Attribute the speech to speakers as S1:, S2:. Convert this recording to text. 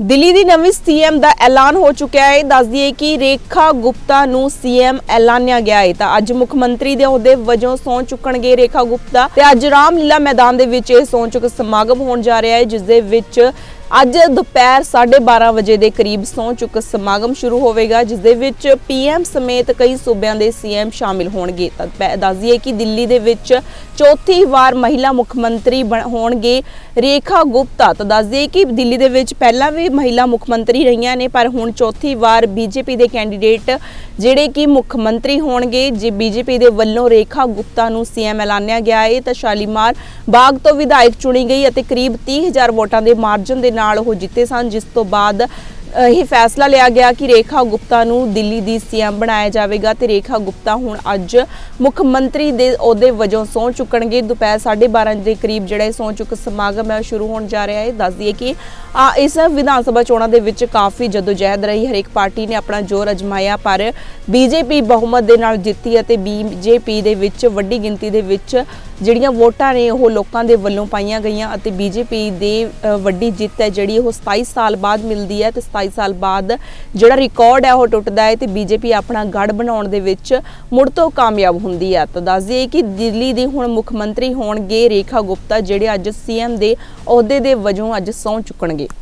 S1: ਦਿੱਲੀ ਦੀ ਨਵੀਂ ਸੀਐਮ ਦਾ ਐਲਾਨ ਹੋ ਚੁੱਕਿਆ ਹੈ। ਦੱਸ ਦਈਏ ਕਿ ਰੇਖਾ ਗੁਪਤਾ ਨੂੰ ਸੀਐਮ ਐਲਾਨਿਆ ਗਿਆ ਹੈ। ਤਾਂ ਅੱਜ ਮੁੱਖ ਮੰਤਰੀ ਦੇ ਅਹੁਦੇ ਵਜੋਂ ਸਹੁੰ ਚੁੱਕਣਗੇ ਰੇਖਾ ਗੁਪਤਾ ਤੇ ਅੱਜ ਰਾਮਲੀਲਾ ਮੈਦਾਨ ਦੇ ਵਿੱਚ ਇਹ ਸਹੁੰ ਚੁੱਕ ਸਮਾਗਮ ਹੋਣ ਜਾ ਰਿਹਾ ਹੈ, ਜਿਸ ਦੇ ਵਿੱਚ ਅੱਜ ਦੁਪਹਿਰ 12:30 ਵਜੇ ਦੇ ਕਰੀਬ ਸਹੁੰ ਚੁੱਕ ਸਮਾਗਮ ਸ਼ੁਰੂ ਹੋਵੇਗਾ, ਜਿਸ ਦੇ ਵਿੱਚ ਪੀਐਮ ਸਮੇਤ ਕਈ ਸੂਬਿਆਂ ਦੇ ਸੀਐਮ ਸ਼ਾਮਿਲ ਹੋਣਗੇ। ਤਾਂ ਪੈ- ਦੱਸ ਦਈਏ ਕਿ ਦਿੱਲੀ ਦੇ ਵਿੱਚ ਚੌਥੀ ਵਾਰ ਮਹਿਲਾ ਮੁੱਖ ਮੰਤਰੀ ਬਣ- ਹੋਣਗੇ ਰੇਖਾ ਗੁਪਤਾ। ਤਾਂ ਦੱਸ ਦਈਏ ਕਿ ਦਿੱਲੀ ਦੇ ਵਿੱਚ ਪਹਿਲਾਂ ਵੀ ਮਹਿਲਾ ਮੁੱਖ ਮੰਤਰੀ ਰਹੀਆਂ ਨੇ, ਪਰ ਹੁਣ ਚੌਥੀ ਵਾਰ ਬੀਜੇਪੀ ਦੇ ਕੈਂਡੀਡੇਟ ਜਿਹੜੇ ਕਿ ਮੁੱਖ ਮੰਤਰੀ ਹੋਣਗੇ, ਜੇ ਬੀਜੇਪੀ ਦੇ ਵੱਲੋਂ ਰੇਖਾ ਗੁਪਤਾ ਨੂੰ ਸੀਐਮ ਐਲਾਨਿਆ ਗਿਆ ਹੈ ਤਾਂ ਸ਼ਾਲੀਮਾਰ ਬਾਗ ਤੋਂ ਵਿਧਾਇਕ ਚੁਣੀ ਗਈ ਅਤੇ ਕਰੀਬ 30000 ਵੋਟਾਂ ਦੇ ਮਾਰਜਨ ਦੇ ਨਾਲ ਉਹ ਜਿੱਤੇ ਸਨ, ਜਿਸ ਤੋਂ ਬਾਅਦ ਇਹ ਫੈਸਲਾ ਲਿਆ ਗਿਆ ਕਿ ਰੇਖਾ ਗੁਪਤਾ ਨੂੰ ਦਿੱਲੀ ਦੀ ਸੀਐਮ ਬਣਾਇਆ ਜਾਵੇਗਾ ਤੇ ਰੇਖਾ ਗੁਪਤਾ ਹੁਣ ਅੱਜ ਮੁੱਖ ਮੰਤਰੀ ਦੇ ਅਹੁਦੇ ਵਜੋਂ ਸਹੁੰ ਚੁੱਕਣਗੇ। ਦੁਪਹਿਰ 12:30 ਦੇ ਕਰੀਬ ਜਿਹੜਾ ਇਹ ਸਹੁੰ ਚੁੱਕ ਸਮਾਗਮ ਹੈ, ਉਹ ਸ਼ੁਰੂ ਹੋਣ ਜਾ ਰਿਹਾ ਹੈ। ਦੱਸ ਦਈਏ ਕਿ ਇਸ ਵਿਧਾਨ ਸਭਾ ਚੋਣਾਂ ਦੇ ਵਿੱਚ ਕਾਫੀ ਜਦੋਜਹਿਦ ਰਹੀ। ਹਰੇਕ ਪਾਰਟੀ ਨੇ ਆਪਣਾ ਜ਼ੋਰ ਅਜਮਾਇਆ, ਪਰ ਬੀਜੇਪੀ ਬਹੁਮਤ ਦੇ ਨਾਲ ਜਿੱਤੀ ਅਤੇ ਬੀਜੇਪੀ ਦੇ ਵਿੱਚ ਵੱਡੀ ਗਿਣਤੀ ਦੇ ਵਿੱਚ ਜਿਹੜੀਆਂ ਵੋਟਾਂ ਨੇ ਉਹ ਲੋਕਾਂ ਦੇ ਵੱਲੋਂ ਪਾਈਆਂ ਗਈਆਂ ਅਤੇ ਬੀਜੇਪੀ ਦੇ ਵੱਡੀ ਜਿੱਤ ਹੈ ਜਿਹੜੀ ਉਹ 27 ਸਾਲ ਬਾਅਦ ਮਿਲਦੀ ਹੈ ਤੇ 27 ਸਾਲ ਬਾਅਦ ਜਿਹੜਾ ਰਿਕਾਰਡ ਹੈ ਉਹ ਟੁੱਟਦਾ ਹੈ ਤੇ ਬੀਜੇਪੀ ਆਪਣਾ ਗੜ ਬਣਾਉਣ ਦੇ ਵਿੱਚ ਮੁੜ ਤੋਂ ਕਾਮਯਾਬ ਹੁੰਦੀ ਹੈ। ਤਾਂ ਦੱਸ ਦਈਏ ਕਿ ਦਿੱਲੀ ਦੇ ਹੁਣ ਮੁੱਖ ਮੰਤਰੀ ਹੋਣਗੇ ਰੇਖਾ ਗੁਪਤਾ ਜਿਹੜੇ ਅੱਜ ਸੀਐਮ ਦੇ ਅਹੁਦੇ ਦੇ ਵਜੋਂ ਅੱਜ ਸਹੁੰ ਚੁੱਕਣਗੇ।